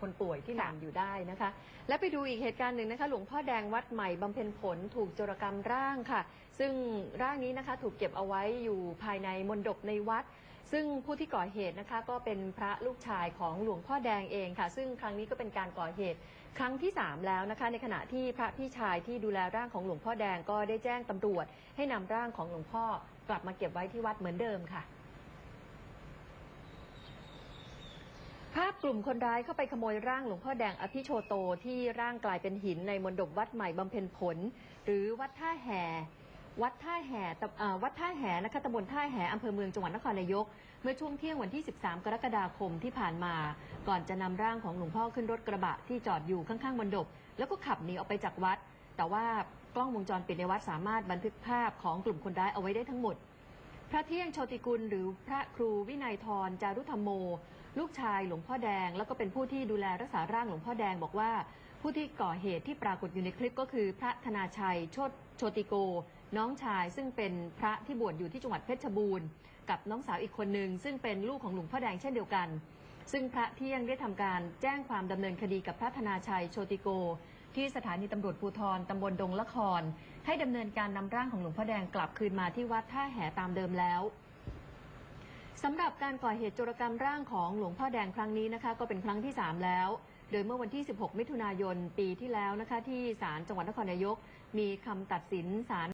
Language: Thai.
คนป่วยที่นค่ะอนอยู่ได้นะคะ และไปดูอีกเหตุการณ์หนึ่งนะคะ หลวงพ่อแดงวัดใหม่บำเพ็ญผลถูกโจรกรรมร่างค่ะ ซึ่งร่างนี้นะคะถูกเก็บเอาไว้อยู่ภายในมณฑปในวัด ซึ่งผู้ที่ก่อเหตุนะคะ ก็เป็นพระลูกชายของหลวงพ่อแดงเองค่ะ ซึ่งครั้งนี้ก็เป็นการก่อเหตุครั้งที่ 3 แล้วนะคะ ในขณะที่พระพี่ชายที่ดูแลร่างของหลวงพ่อแดงก็ได้แจ้งตำรวจ ให้นำร่างของหลวงพ่อกลับมาเก็บไว้ที่วัดเหมือนเดิมค่ะ ภาพ กลุ่มคนร้ายเข้าไปขโมยร่างหลวงพ่อแดงอภิโชโตที่ร่างกลายเป็นหินในมณฑปวัดใหม่บำเพ็ญผล หรือวัดท่าแห่วัดท่าแห่ตำวัดท่าแห่นะคะตำบลท่าแห่อำเภอเมืองจังหวัดนครนายก เมื่อช่วงเที่ยงวันที่ 13 กรกฎาคมที่ผ่านมา ก่อนจะนำร่างของหลวงพ่อขึ้นรถกระบะที่จอดอยู่ข้างๆมณฑปแล้วก็ขับหนีออกไปจากวัด แต่ว่ากล้องวงจรปิดในวัดสามารถบันทึกภาพของกลุ่มคนร้ายเอาไว้ได้ทั้งหมด พระเที่ยงโชติกุลหรือพระครูวินัยทรจารุธรรมโม ลูกชายหลวงพ่อแดง แล้วก็เป็นผู้ที่ดูแลรักษาร่างหลวงพ่อแดงบอกว่า ผู้ที่ก่อเหตุที่ปรากฏอยู่ในคลิปก็คือ พระธนาชัยโชตโชติโก น้องชายซึ่งเป็นพระที่บวชอยู่ที่จังหวัดเพชรบูรณ์ กับน้องสาวอีกคนหนึ่งซึ่งเป็นลูกของหลวงพ่อแดงเช่นเดียวกัน ซึ่งพระเที่ยงได้ทำการแจ้งความดำเนินคดีกับพระธนาชัยโชติโก ที่สถานีตำรวจภูธรตำบลดงละคร ให้ดำเนินการนำร่างของหลวงพ่อแดงกลับคืนมาที่วัดท่าแห่ตามเดิมแล้วสำหรับการก่อเหตุโจรกรรมร่างของหลวงพ่อแดงครั้งนี้นะคะก็เป็นครั้งที่ 3 แล้ว โดยเมื่อวันที่ 16 มิถุนายนปีที่แล้วนะคะที่ศาลจังหวัดนครนายก มีคำตัดสินศาล